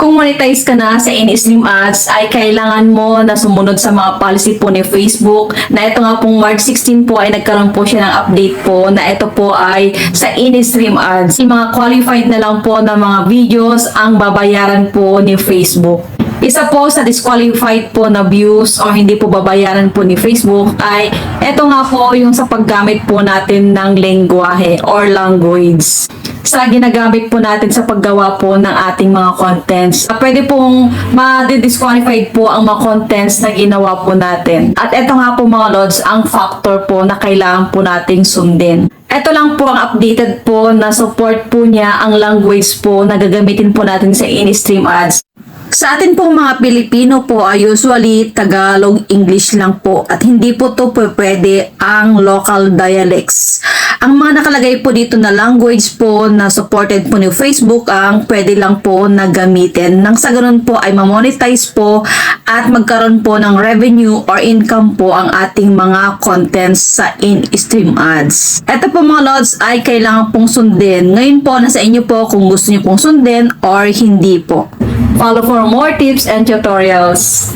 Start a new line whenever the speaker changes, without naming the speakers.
Kung monetize ka na sa in-stream ads, ay kailangan mo na sumunod sa mga policy po ni Facebook na ito nga pong March 16 po ay nagkaroon po siya ng update po na ito po ay sa in-stream ads. Yung mga qualified na lang po na mga videos ang babayaran po ni Facebook. Isa po sa disqualified po na views o hindi po babayaran po ni Facebook ay ito nga po yung sa paggamit po natin ng lengguwahe or language sa ginagamit po natin sa paggawa po ng ating mga contents. Pwede pong ma-disqualified po ang mga contents na ginawa po natin. At ito nga po mga lods, ang factor po na kailangan po nating sundin. Ito lang po ang updated po na support po niya ang language po na gagamitin po natin sa in-stream ads. Sa atin pong mga Pilipino po ay usually Tagalog, English lang po at hindi po to pwede ang local dialects. Ang mga nakalagay po dito na language po na supported po ni Facebook ang pwede lang po na gamitin. Nang sa ganun po ay mamonetize po at magkaroon po ng revenue or income po ang ating mga contents sa in-stream ads. Ito po mga lods ay kailangan pong sundin. Ngayon po nasa inyo po kung gusto niyo pong sundin or hindi po. Follow for more tips and tutorials.